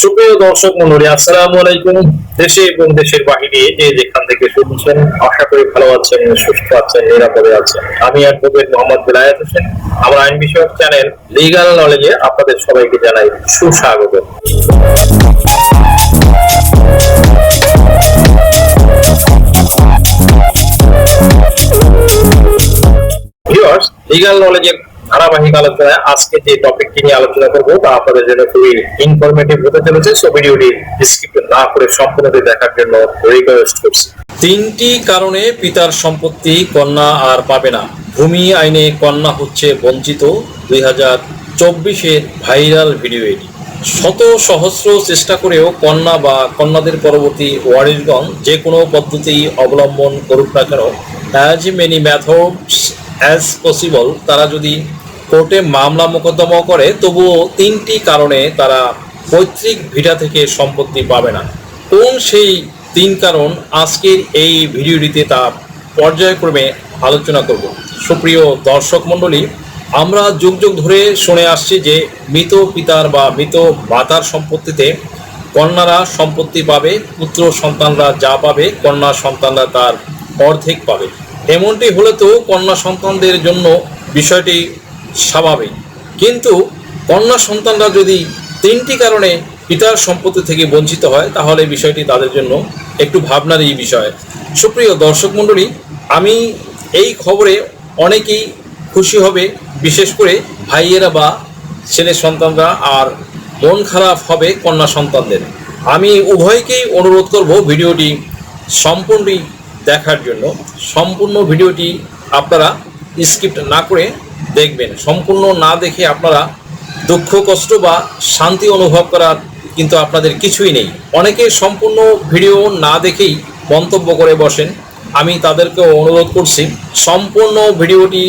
সুপ্রিয় দর্শক মন্ডলী, আসসালামু আলাইকুম। দেশে এবং দেশের বাহিরে যে যেখান থেকে শুনছেন, আশা করি ভালো আছেন, সুস্থ আছেন, নিরাপদে আছেন। আমি অ্যাডভোকেট মোহাম্মদ বেলায়েত হোসেন। আমার আইন বিষয়ক চ্যানেল লিগাল নলেজে আপনাদের সবাইকে জানাই সুস্বাগত। ভিউয়ার্স, লিগাল নলেজের ধারাবাহিক আলোচনায় আজকে যে টপিকটি নিয়ে আলোচনা করব তা আপনাদের জন্য খুবই ইনফরমেটিভ হতে চলেছে। সো ভিডিওটি স্কিপ না করে সম্পূর্ণটি দেখার জন্য রিকোয়েস্ট করছি। তিনটি কারণে পিতার সম্পত্তি কন্যা আর পাবে না। ভূমি আইনে কন্যা হচ্ছে বঞ্চিত, দুই হাজার চব্বিশের ভাইরাল ভিডিও এটি। শত সহস্র চেষ্টা করেও কন্যা বা কন্যাদের পরবর্তী ওয়ারিশগণ যে কোনো পদ্ধতি অবলম্বন করুক না কেন as many methods as possible তারা যদি কোর্টে মামলা মোকদ্দমাও করে, তবুও তিনটি কারণে তারা পৈতৃক ভিটা থেকে সম্পত্তি পাবে না। কোন সেই তিন কারণ আজকের এই ভিডিওটিতে তা পর্যায়ক্রমে আলোচনা করব। সুপ্রিয় দর্শক মণ্ডলী, আমরা যুগ যুগ ধরে শুনে আসছি যে মৃত পিতার বা মৃত মাতার সম্পত্তিতে কন্যারা সম্পত্তি পাবে, পুত্র সন্তানরা যা পাবে, কন্যা সন্তানরা তার অর্ধেক পাবে। এমনটি হলে তো কন্যা সন্তানদের জন্য বিষয়টি স্বাভাবিক। কিন্তু কন্যা সন্তানরা যদি তিনটি কারণে পিতার সম্পত্তি থেকে বঞ্চিত হয়, তাহলে বিষয়টি তাদের জন্য একটু ভাবনারই বিষয়। সুপ্রিয় দর্শক মণ্ডলী, আমি এই খবরে অনেকেই খুশি হবে, বিশেষ করে ভাইয়েরা বা ছেলে সন্তানরা, আর মন খারাপ হবে কন্যা সন্তানদের। আমি উভয়কেই অনুরোধ করব, ভিডিওটি সম্পূর্ণই দেখার জন্য সম্পূর্ণ ভিডিওটি আপনারা স্কিপ্ট না করে দেখবেন। সম্পূর্ণ না দেখে আপনারা দুঃখ, কষ্ট বা শান্তি অনুভব করার কিন্তু আপনাদের কিছুই নেই। অনেকে সম্পূর্ণ ভিডিও না দেখেই মন্তব্য করে বসেন। আমি তাদেরকেও অনুরোধ করছি, সম্পূর্ণ ভিডিওটি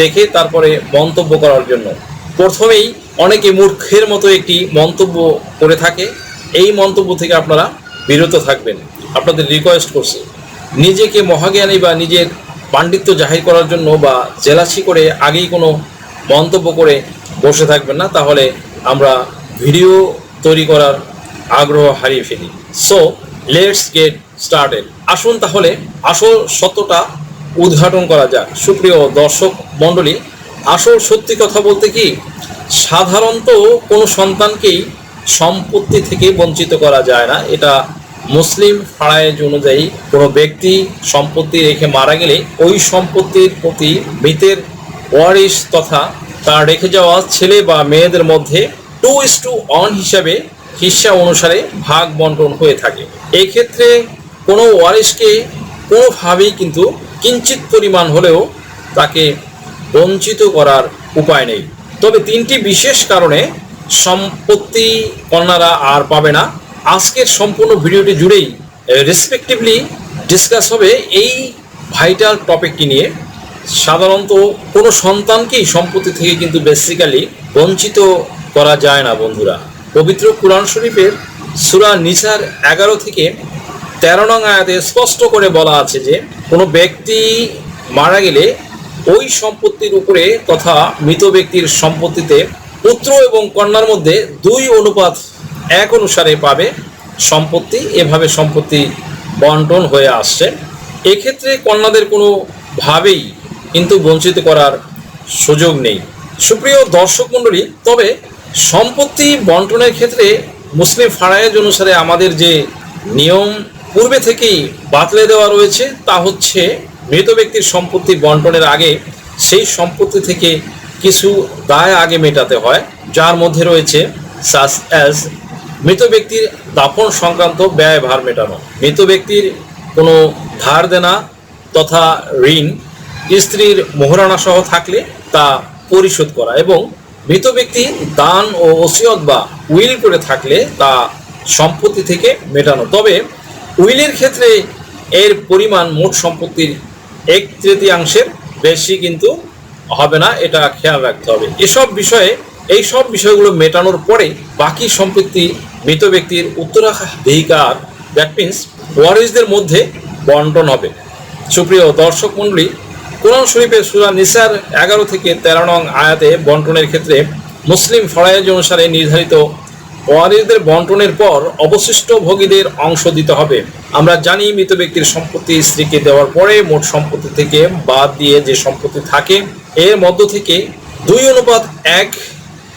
দেখে তারপরে মন্তব্য করার জন্য। প্রথমেই অনেকে মূর্খের মতো একটি মন্তব্য করে থাকে। এই মন্তব্য থেকে আপনারা বিরত থাকবেন। আপনাদের রিকোয়েস্ট করছি। নিজেকে মহাজ্ঞানী বা নিজের পাণ্ডিত্য জাহির করার জন্য বা জেলাসি করে আগেই কোনো মন্তব্য করে বসে থাকবেন না, তাহলে আমরা ভিডিও তৈরি করার আগ্রহ হারিয়ে ফেলি। সো লেটস গেট স্টার্টেড আসুন তাহলে আসল সত্যটা উদ্ঘাটন করা যাক। সুপ্রিয় দর্শক মণ্ডলী, আসল সত্যি কথা বলতে কি? সাধারণত কোনো সন্তানকেই সম্পত্তি থেকে বঞ্চিত করা যায় না। এটা মুসলিম ফাড়ায়েজ অনুযায়ী কোনো ব্যক্তি সম্পত্তি রেখে মারা গেলে ওই সম্পত্তির প্রতি মৃতের ওয়ারিশ তথা তার রেখে যাওয়া ছেলে বা মেয়েদের মধ্যে টু ইস টু অন হিসাবে হিস্সা অনুসারে ভাগ বন্টন হয়ে থাকে। এক্ষেত্রে কোনো ওয়ারিশকে কোনোভাবেই কিন্তু কিঞ্চিত পরিমাণ হলেও তাকে বঞ্চিত করার উপায় নেই। তবে তিনটি বিশেষ কারণে সম্পত্তি কন্যারা আর পাবে না। আজকের সম্পূর্ণ ভিডিওটি জুড়েই রেসপেক্টিভলি ডিসকাস হবে এই ভাইটাল টপিকটি নিয়ে। সাধারণত কোনো সন্তানকেই সম্পত্তি থেকে কিন্তু বেসিক্যালি বঞ্চিত করা যায় না, বন্ধুরা। পবিত্র কোরআন শরীফের সুরা নিসার এগারো থেকে তেরো নং আয়াতে স্পষ্ট করে বলা আছে যে, কোনো ব্যক্তি মারা গেলে ওই সম্পত্তির উপরে তথা মৃত ব্যক্তির সম্পত্তিতে পুত্র এবং কন্যার মধ্যে দুই অনুপাত এক অনুসারে পাবে সম্পত্তি, এভাবে সম্পত্তি বন্টন হয়ে আসছে। এক্ষেত্রে কন্যাদের কোনো ভাবেই কিন্তু বঞ্চিত করার সুযোগ নেই। সুপ্রিয় দর্শক মণ্ডলী, তবে সম্পত্তি বন্টনের ক্ষেত্রে মুসলিম ফারায়েজ অনুসারে আমাদের যে নিয়ম পূর্বে থেকেই বাতলে দেওয়া রয়েছে, তা হচ্ছে মৃত ব্যক্তির সম্পত্তি বন্টনের আগে সেই সম্পত্তি থেকে কিছু দায় আগে মেটাতে হয়, যার মধ্যে রয়েছে সাস অ্যাজ মৃত ব্যক্তির দাফন সংক্রান্ত ব্যয় ভার মেটানো। মৃত ব্যক্তির কোনো ধার দেনা তথা ঋণ স্ত্রীর মোহরানা সহ থাকলে তা পরিশোধ করা এবং মৃত ব্যক্তি দান ও ওসিয়ত বা উইল করে থাকলে তা সম্পত্তি থেকে মেটানো। তবে উইলের ক্ষেত্রে এর পরিমাণ মোট সম্পত্তির এক তৃতীয়াংশের বেশি কিন্তু হবে না, এটা খেয়াল রাখতে হবে। এসব বিষয়ে এই সব বিষয়গুলো মেটানোর পরে বাকি সম্পত্তি মৃত ব্যক্তির উত্তরাধিকার দ্যাট মিন্স ওয়ারিসদের মধ্যে বন্টন হবে। সুপ্রিয় দর্শক মণ্ডলী, কোরআন শরীফের সুরা নিসার এগারো থেকে তেরো নং আয়াতে বন্টনের ক্ষেত্রে মুসলিম ফরায়েজ অনুসারে নির্ধারিত ওয়ারিসদের বন্টনের পর অবশিষ্ট ভোগীদের অংশ দিতে হবে। আমরা জানি মৃত ব্যক্তির সম্পত্তি স্ত্রীকে দেওয়ার পরে মোট সম্পত্তি থেকে বাদ দিয়ে যে সম্পত্তি থাকে, এর মধ্য থেকে দুই অনুপাত এক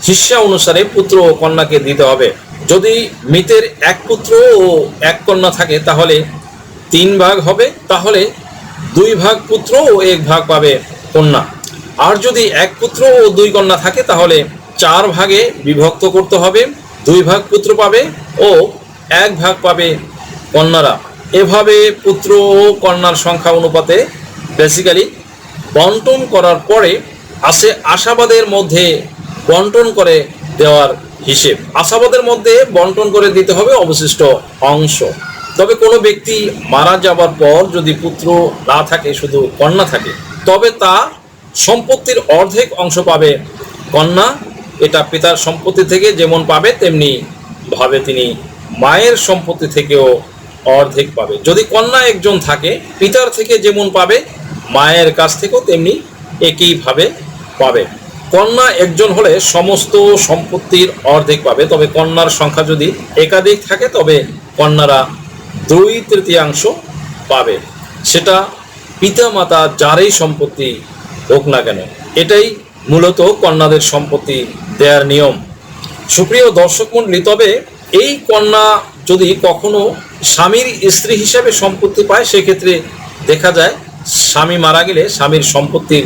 হিস্সা অনুসারে পুত্র ও কন্যাকে দিতে হবে। যদি মৃতের এক পুত্র ও এক কন্যা থাকে, তাহলে তিন ভাগ হবে, তাহলে দুই ভাগ পুত্র ও এক ভাগ পাবে কন্যা। আর যদি এক পুত্র ও দুই কন্যা থাকে, তাহলে চার ভাগে বিভক্ত করতে হবে, দুই ভাগ পুত্র পাবে ও এক ভাগ পাবে কন্যারা। এভাবে পুত্র ও কন্যার সংখ্যা অনুপাতে বেসিক্যালি বন্টন করার পরে আসে আশাবাদের মধ্যে বন্টন করে দেওয়ার হিসেব। আশাবাদের মধ্যে বন্টন করে দিতে হবে অবশিষ্ট অংশ। তবে কোনো ব্যক্তি মারা যাবার পর যদি পুত্র না থাকে, শুধু কন্যা থাকে, তবে তা সম্পত্তির অর্ধেক অংশ পাবে কন্যা। এটা পিতার সম্পত্তি থেকে যেমন পাবে, তেমনি ভাবে তিনি মায়ের সম্পত্তি থেকেও অর্ধেক পাবে। যদি কন্যা একজন থাকে, পিতার থেকে যেমন পাবে, মায়ের কাছ থেকেও তেমনি একইভাবে পাবে। কন্যা একজন হলে সমস্ত সম্পত্তির অর্ধেক পাবে। তবে কন্যার সংখ্যা যদি একাধিক থাকে, তবে কন্যারা দুই তৃতীয়াংশ পাবে। সেটা পিতা মাতা যারই সম্পত্তি হোক না কেন, এটাই মূলত কন্যাদের সম্পত্তি দেয়ার নিয়ম। সুপ্রিয় দর্শক মণ্ডলী, তবে এই কন্যা যদি কখনো স্বামীর স্ত্রী হিসাবে সম্পত্তি পায়, সেক্ষেত্রে দেখা যায় স্বামী মারা গেলে স্বামীর সম্পত্তির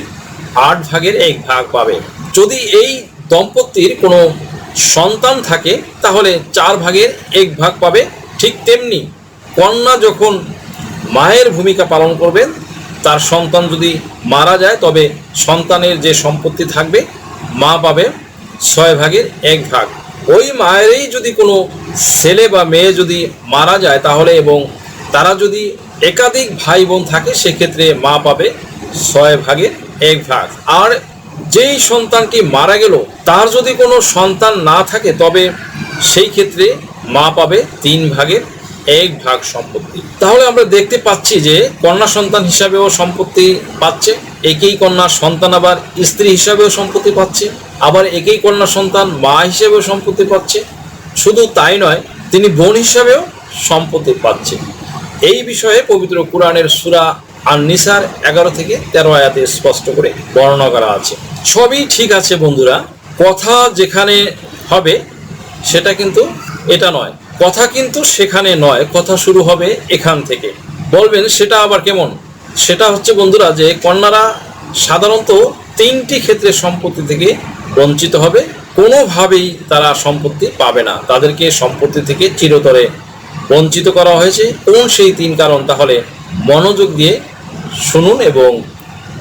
আট ভাগের এক ভাগ পাবে। যদি এই দম্পতির কোনো সন্তান থাকে, তাহলে চার ভাগের এক ভাগ পাবে। ঠিক তেমনি কন্যা যখন মায়ের ভূমিকা পালন করবেন, তার সন্তান যদি মারা যায়, তবে সন্তানের যে সম্পত্তি থাকবে, মা পাবে ছয় ভাগের এক ভাগ। ওই মায়েরই যদি কোনো ছেলে বা মেয়ে যদি মারা যায়, তাহলে এবং তারা যদি একাধিক ভাই বোন থাকে, সেক্ষেত্রে মা পাবে ছয় ভাগের এক ভাগ। আর যেই সন্তানটি মারা গেল, তার যদি কোনো সন্তান না থাকে, তবে সেই ক্ষেত্রে মা পাবে তিন ভাগের এক ভাগ সম্পত্তি। তাহলে আমরা দেখতে পাচ্ছি যে কন্যা সন্তান হিসাবেও সম্পত্তি পাচ্ছে, একই কন্যা সন্তান আবার স্ত্রী হিসাবেও সম্পত্তি পাচ্ছে, আবার একই কন্যা সন্তান মা হিসেবেও সম্পত্তি পাচ্ছে। শুধু তাই নয়, তিনি বোন হিসাবেও সম্পত্তি পাচ্ছে। এই বিষয়ে পবিত্র কোরআনের সুরা আর নিসার এগারো থেকে তেরো আয়াতে স্পষ্ট করে বর্ণনা করা আছে। সবই ঠিক আছে বন্ধুরা। কথা যেখানে হবে সেটা কিন্তু এটা নয়। কথা কিন্তু সেখানে নয়। কথা শুরু হবে এখান থেকে। বলবেন, সেটা আবার কেমন? সেটা হচ্ছে বন্ধুরা যে কন্যারা সাধারণত তিনটি ক্ষেত্রে সম্পত্তি থেকে বঞ্চিত হবে। কোনোভাবেই তারা সম্পত্তি পাবে না। তাদেরকে সম্পত্তি থেকে চিরতরে বঞ্চিত করা হয়েছে। কোন সেই তিন কারণ? তাহলে মনোযোগ দিয়ে শুনুন এবং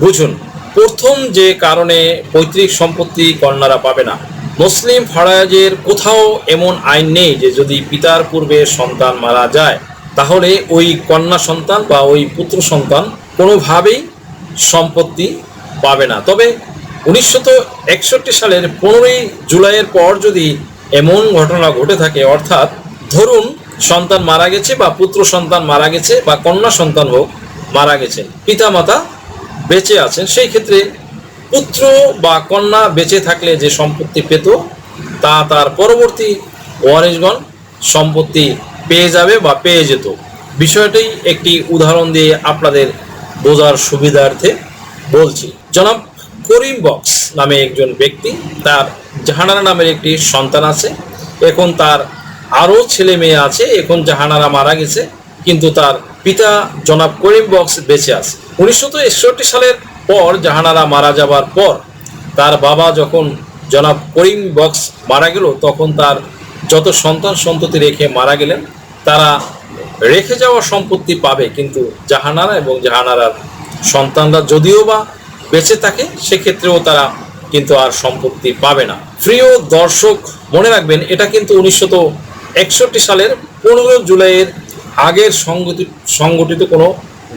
বুঝুন। প্রথম যে কারণে পৈতৃক সম্পত্তি কন্যারা পাবে না। মুসলিম ফরায়াজের কোথাও এমন আইন নেই যে যদি পিতার পূর্বে সন্তান মারা যায়, তাহলে ওই কন্যা সন্তান বা ওই পুত্র সন্তান কোনোভাবেই সম্পত্তি পাবে না। তবে উনিশশো একষট্টি সালের পনেরোই জুলাইয়ের পর যদি এমন ঘটনা ঘটে থাকে, অর্থাৎ ধরুন সন্তান মারা গেছে বা পুত্র সন্তান মারা গেছে বা কন্যা সন্তান হোক মারা গেছেন পিতা মাতা বেঁচে আছেন। সেই ক্ষেত্রে পুত্র বা কন্যা বেঁচে থাকলে যে সম্পত্তি পেত, তা তার পরবর্তী ওয়ারিশগণ সম্পত্তি পেয়ে যাবে বা পেয়ে যেত। বিষয়টি একটি উদাহরণ দিয়ে আপনাদের বোঝার সুবিধার্থে বলছি। জনাব করিম বক্স নামে একজন ব্যক্তি, তার জাহানারা নামের একটি সন্তান আছে। এখন তার আরও ছেলে মেয়ে আছে। এখন জাহানারা মারা গেছে, কিন্তু তার পিতা জনাব করিম বক্স বেঁচে আছে। উনিশশো একষট্টি সালের পর জাহানারা মারা যাবার পর তার বাবা যখন জনাব করিম বক্স মারা গেল, তখন তার যত সন্তান সন্ততি রেখে মারা গেলেন, তারা রেখে যাওয়া সম্পত্তি পাবে। কিন্তু জাহানারা এবং জাহানারার সন্তানরা যদিও বা বেঁচে থাকে, সেক্ষেত্রেও তারা কিন্তু আর সম্পত্তি পাবে না। প্রিয় দর্শক, মনে রাখবেন, এটা কিন্তু উনিশশো একষট্টি সালের পনেরো জুলাইয়ের আগের সংগঠিত সংগঠিত কোনো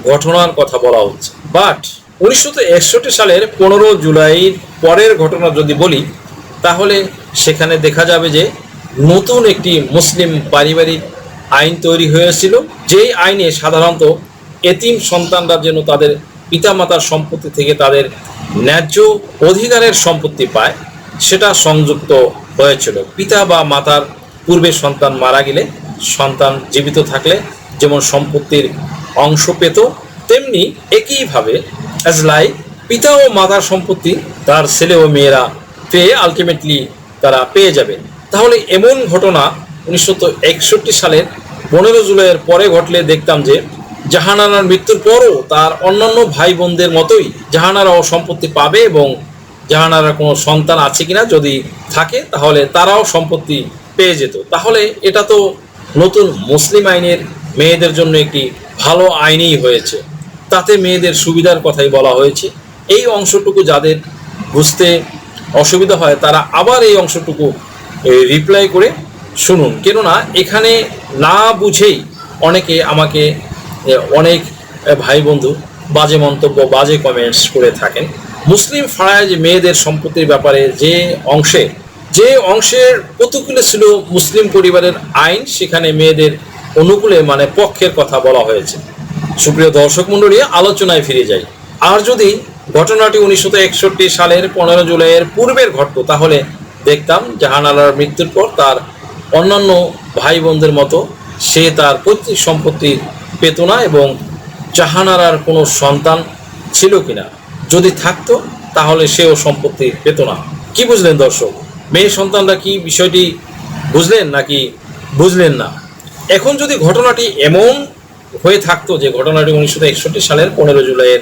ঘটনার কথা বলা হচ্ছে। বাট উনিশশো একষট্টি সালের পনেরো জুলাইয়ের পরের ঘটনা যদি বলি, তাহলে সেখানে দেখা যাবে যে নতুন একটি মুসলিম পারিবারিক আইন তৈরি হয়েছিল, যেই আইনে সাধারণত এতিম সন্তানরা যেন তাদের পিতামাতার সম্পত্তি থেকে তাদের ন্যায্য অধিকারের সম্পত্তি পায়, সেটা সংযুক্ত হয়েছিল। পিতা বা মাতার পূর্বে সন্তান মারা গেলে সন্তান জীবিত থাকলে যেমন সম্পত্তির অংশ পেত, তেমনি একইভাবে অ্যাজ লাইক পিতা ও মাতার সম্পত্তি তার ছেলে ও মেয়েরা পেয়ে আলটিমেটলি তারা পেয়ে যাবে। তাহলে এমন ঘটনা উনিশশো একষট্টি সালের পনেরো জুলাইয়ের পরে ঘটলে দেখতাম যে জাহানারার মৃত্যুর পরও তার অন্যান্য ভাই বোনদের মতোই জাহানারাও সম্পত্তি পাবে এবং জাহানারা কোনো সন্তান আছে কিনা যদি থাকে, তাহলে তারাও সম্পত্তি পেয়ে যেত। তাহলে এটা তো নতুন মুসলিম আইনের মেয়েদের জন্য একটি ভালো আইনই হয়েছে। তাতে মেয়েদের সুবিধার কথাই বলা হয়েছে। এই অংশটুকু যাদের বুঝতে অসুবিধা হয়, তারা আবার এই অংশটুকু রিপ্লাই করে শুনুন। কেননা, এখানে না বুঝেই অনেকে আমাকে অনেক ভাই বন্ধু বাজে মন্তব্য, বাজে কমেন্টস করে থাকেন। মুসলিম ফাড়ায় যে মেয়েদের সম্পত্তির ব্যাপারে যে অংশে যে অংশের প্রতিকূলে ছিল মুসলিম পরিবারের আইন, সেখানে মেয়েদের অনুকূলে মানে পক্ষের কথা বলা হয়েছে। সুপ্রিয় দর্শক মণ্ডলী, আলোচনায় ফিরে যাই। আর যদি ঘটনাটি উনিশশো একষট্টি সালের পনেরো জুলাইয়ের পূর্বের ঘটত, তাহলে দেখতাম জাহানালার মৃত্যুর পর তার অন্যান্য ভাই বোনদের মতো সে তার পৈতৃক সম্পত্তি পেত না এবং জাহানারার কোনো সন্তান ছিল কিনা। যদি থাকতো, তাহলে সেও সম্পত্তি পেত না। কি বুঝলেন দর্শক? মেয়ে সন্তানরা কি বিষয়টি বুঝলেন নাকি বুঝলেন না? এখন যদি ঘটনাটি এমন হয়ে থাকতো যে ঘটনাটি উনিশশো একষট্টি সালের পনেরো জুলাইয়ের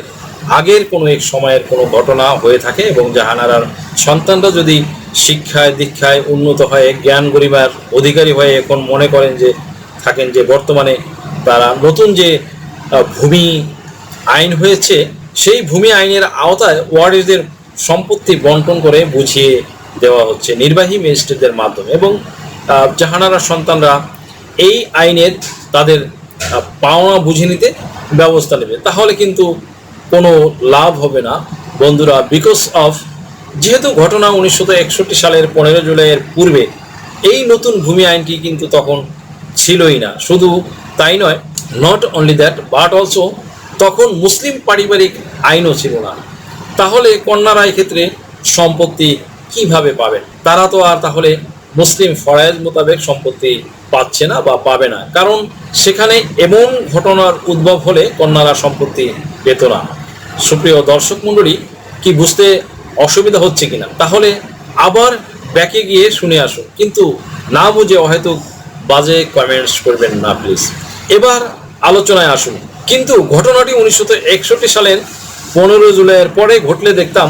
আগের কোনো এক সময়ের কোনো ঘটনা হয়ে থাকে এবং জাহানারার সন্তানরা যদি শিক্ষায়, দীক্ষায় উন্নত হয়ে, জ্ঞান গরিমার অধিকারী হয়ে এখন মনে করেন যে, থাকেন যে বর্তমানে তারা নতুন যে ভূমি আইন হয়েছে, সেই ভূমি আইনের আওতায় ওয়ার্ডের সম্পত্তি বন্টন করে বুঝিয়ে দেওয়া হচ্ছে নির্বাহী ম্যাজিস্ট্রেটদের মাধ্যমে এবং জাহানারা সন্তানরা এই আইনের তাদের পাওনা বুঝে নিতে ব্যবস্থা নেবে। তাহলে কিন্তু কোনো লাভ হবে না বন্ধুরা বিকজ অফ যেহেতু ঘটনা উনিশশো একষট্টি সালের পনেরো জুলাইয়ের পূর্বে, এই নতুন ভূমি আইনটি কিন্তু তখন ছিলই না। শুধু তাই নয় not only that but also তখন মুসলিম পারিবারিক আইনও ছিল না। তাহলে কন্যারা ক্ষেত্রে সম্পত্তি কীভাবে পাবেন? তারা তো আর তাহলে মুসলিম ফরায়েজ মোতাবেক সম্পত্তি পাচ্ছে না বা পাবে না। কারণ সেখানে এমন ঘটনার উদ্ভব হলে কন্যারা সম্পত্তি পেত না। সুপ্রিয় দর্শক মণ্ডলী, কি বুঝতে অসুবিধা হচ্ছে কিনা? তাহলে আবার ব্যাকে গিয়ে শুনে আসুন। কিন্তু না বুঝে হয়তো বাজে কমেন্টস করবেন না প্লিজ এবার আলোচনায় আসুন। কিন্তু ঘটনাটি উনিশশো একষট্টি সালের পনেরো জুলাইয়ের পরে ঘটলে দেখতাম,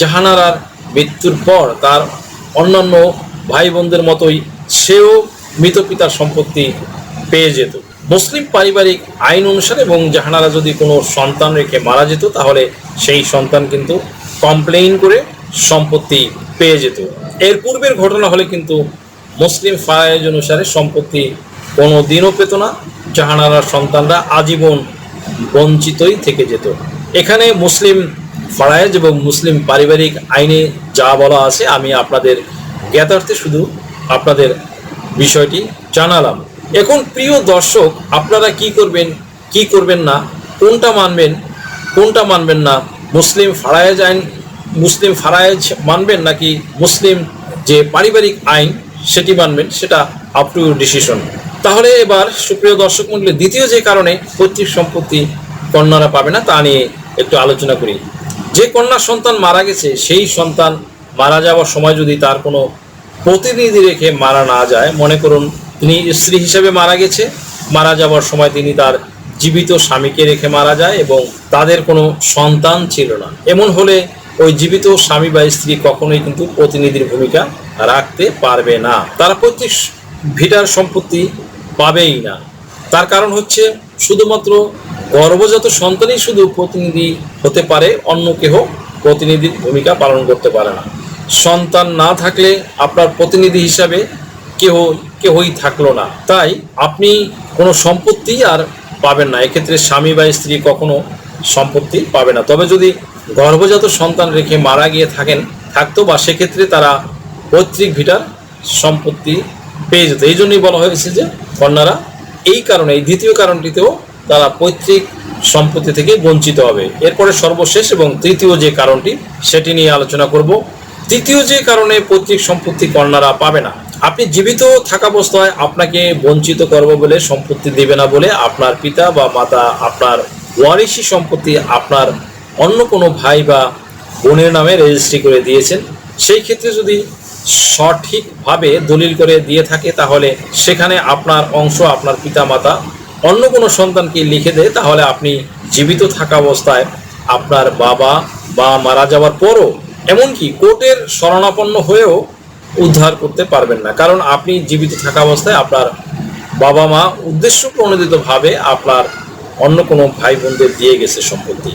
জাহানারার মৃত্যুর পর তার অন্যান্য ভাই বোনদের মতোই সেও মৃত পিতার সম্পত্তি পেয়ে যেত। মুসলিম পারিবারিক আইন অনুসারে এবং জাহানারা যদি কোনো সন্তান রেখে মারা যেত, তাহলে সেই সন্তান কিন্তু কমপ্লেইন করে সম্পত্তি পেয়ে যেত। এর পূর্বের ঘটনা হলে কিন্তু মুসলিম ফারাইজ অনুসারে সম্পত্তি কোনো দিনও পেত না, জাহানারার সন্তানরা আজীবন বঞ্চিতই থেকে যেত। এখানে মুসলিম ফারায়েজ এবং মুসলিম পারিবারিক আইনে যা বলা আছে, আমি আপনাদের জ্ঞাতার্থে শুধু আপনাদের বিষয়টি জানালাম। এখন প্রিয় দর্শক, আপনারা কি করবেন কি করবেন না, কোনটা মানবেন কোনটা মানবেন না, মুসলিম ফারায়েজ আইন, মুসলিম ফারায়েজ মানবেন নাকি মুসলিম যে পারিবারিক আইন সেটি মানবেন, সেটা আপ টু ডিসিশন তাহলে এবার সুপ্রিয় দর্শক মন্ডলী দ্বিতীয় যে কারণে পৈতৃক সম্পত্তি কন্যারা পাবে না, তা নিয়ে একটু আলোচনা করি। যে কন্যা সন্তান মারা গেছে, সেই সন্তান মারা যাওয়ার সময় যদি তার কোনো প্রতিনিধি রেখে মারা না যায়, মনে করুন তিনি স্ত্রী হিসেবে মারা গেছে, মারা যাওয়ার সময় তিনি তার জীবিত স্বামীকে রেখে মারা যায় এবং তাদের কোনো সন্তান ছিল না। এমন হলে ওই জীবিত স্বামী বা স্ত্রী কখনোই কিন্তু প্রতিনিধির ভূমিকা রাখতে পারবে না। তারা প্রত্যেক ভিটার সম্পত্তি পাবেই না। তার কারণ হচ্ছে শুধুমাত্র গর্ভজাত সন্তানই শুধু প্রতিনিধি হতে পারে, অন্য কেহ প্রতিনিধির ভূমিকা পালন করতে পারে না। সন্তান না থাকলে আপনার প্রতিনিধি হিসাবে কেহ, কেহই থাকল না। তাই আপনি কোনো সম্পত্তি আর পাবেন না। এক্ষেত্রে স্বামী বা স্ত্রী কখনো সম্পত্তি পাবে না। তবে যদি গর্ভজাত সন্তান রেখে মারা গিয়ে থাকেন, থাকতো বা সেক্ষেত্রে তারা পৈতৃক ভিটার সম্পত্তি পেয়ে যেত। এই জন্যই বলা হয়েছে যে কন্যারা এই কারণে, এই দ্বিতীয় কারণটিতেও তারা পৈতৃক সম্পত্তি থেকে বঞ্চিত হবে। এরপরে সর্বশেষ এবং তৃতীয় যে কারণটি, সেটি নিয়ে আলোচনা করব। তৃতীয় যে কারণে পৈতৃক সম্পত্তি কন্যারা পাবে না। আপনি জীবিত থাকা অবস্থায় আপনাকে বঞ্চিত করব বলে সম্পত্তি দেবে না বলে আপনার পিতা বা মাতা, আপনার ওয়ারিশি সম্পত্তি আপনার অন্য কোনো ভাই বা বোনের নামে রেজিস্ট্রি করে দিয়েছেন। সেই ক্ষেত্রে যদি সঠিকভাবে দলিল করে দিয়ে থাকে, তাহলে সেখানে আপনার অংশ আপনার পিতা মাতা অন্য কোনো সন্তানকে লিখে দেয়, তাহলে আপনি জীবিত থাকা অবস্থায় আপনার বাবা বা মারা যাওয়ার পরও এমনকি কোর্টের শরণাপন্ন হয়েও উদ্ধার করতে পারবেন না। কারণ আপনি জীবিত থাকা অবস্থায় আপনার বাবা মা উদ্দেশ্য প্রণোদিতভাবে আপনার অন্য কোনো ভাই বোনদের দিয়ে গেছে সম্পত্তি।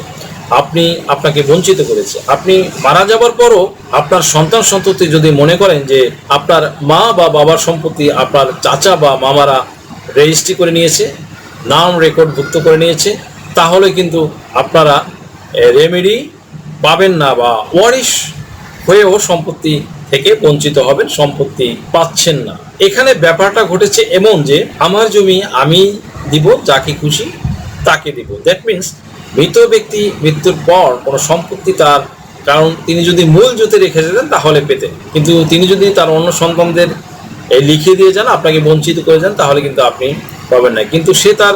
আপনি আপনাকে বঞ্চিত করেছে। আপনি মারা যাবার পরও আপনার সন্তান সন্ততি যদি মনে করেন যে আপনার মা বা বাবার সম্পত্তি আপনার চাচা বা মামারা রেজিস্ট্রি করে নিয়েছে নাম রেকর্ডভুক্ত করে নিয়েছে। তাহলে কিন্তু আপনারা রেমেডি পাবেন না বা ওয়ারিশ হয়েও সম্পত্তি থেকে বঞ্চিত হবেন, সম্পত্তি পাচ্ছেন না। এখানে ব্যাপারটা ঘটেছে এমন যে, আমার জমি আমি দিব, যাকে খুশি তাকে দিব। দ্যাট মিন্স মৃত ব্যক্তি মৃত্যুর পর কোনো সম্পত্তি তার, কারণ তিনি যদি মূল জুতে রেখে যেতেন তাহলে পেতেন। কিন্তু তিনি যদি তার অন্য সন্তানদের লিখিয়ে দিয়ে যান, আপনাকে বঞ্চিত করে যান তাহলে কিন্তু আপনি পাবেন না। কিন্তু সে তার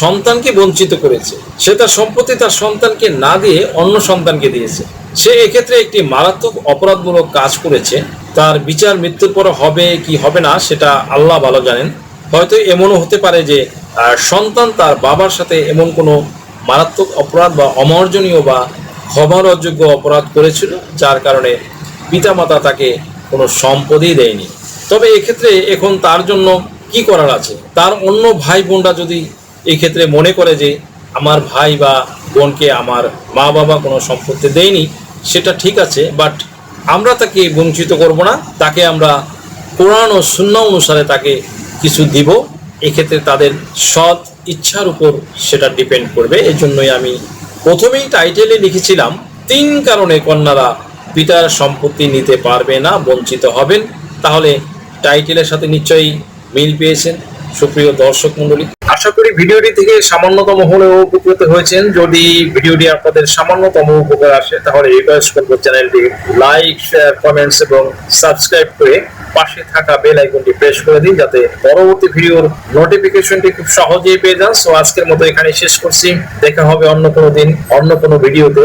সন্তানকে বঞ্চিত করেছে। সে তার সম্পত্তি তার সন্তানকে না দিয়ে অন্য সন্তানকে দিয়েছে। সে এক্ষেত্রে একটি মারাত্মক অপরাধমূলক কাজ করেছে। তার বিচার মৃত্যুর পর হবে কি হবে না, সেটা আল্লাহ ভালো জানেন। হয়তো এমনও হতে পারে যে সন্তান তার বাবার সাথে এমন কোনো মারাত্মক অপরাধ বা অমার্জনীয় বা ক্ষমার অযোগ্য অপরাধ করেছিল, যার কারণে পিতামাতা তাকে কোনো সম্পদই দেয়নি। তবে এক্ষেত্রে এখন তার জন্য কি করার আছে? তার অন্য ভাই বোনরা যদি এই ক্ষেত্রে মনে করে যে আমার ভাই বা বোনকে আমার মা বাবা কোনো সম্পত্তি দেয়নি, সেটা ঠিক আছে বাট আমরা তাকে বঞ্চিত করব না, তাকে আমরা কোরআন ও শূন্য অনুসারে তাকে কিছু দিব, এক্ষেত্রে তাদের সৎ ইচ্ছার উপর সেটা ডিপেন্ড করবে এই জন্যই আমি প্রথমেই টাইটেলে লিখেছিলাম, তিন কারণে কন্যারা পিতার সম্পত্তি নিতে পারবে না, বঞ্চিত হবেন, তাহলে টাইটেলের সাথে নিশ্চয়ই মিল পেয়েছেন সুপ্রিয় দর্শক মণ্ডলী। আশা করি ভিডিওটি থেকে সামান্যতম হলেও উপকৃত হয়েছেন। যদি ভিডিওটি আপনাদের সামান্যতম উপকার আসে, তাহলে রিকোয়েস্ট করব চ্যানেলটি লাইক, শেয়ার, কমেন্টস এবং সাবস্ক্রাইব করে পাশে থাকা বেল আইকনটি প্রেস করে দিন, যাতে পরবর্তী ভিডিওর নোটিফিকেশনটি খুব সহজেই পেয়ে যান। সো আজকের মতো এখানে শেষ করছি। দেখা হবে অন্য কোনো দিন, অন্য কোনো ভিডিওতে।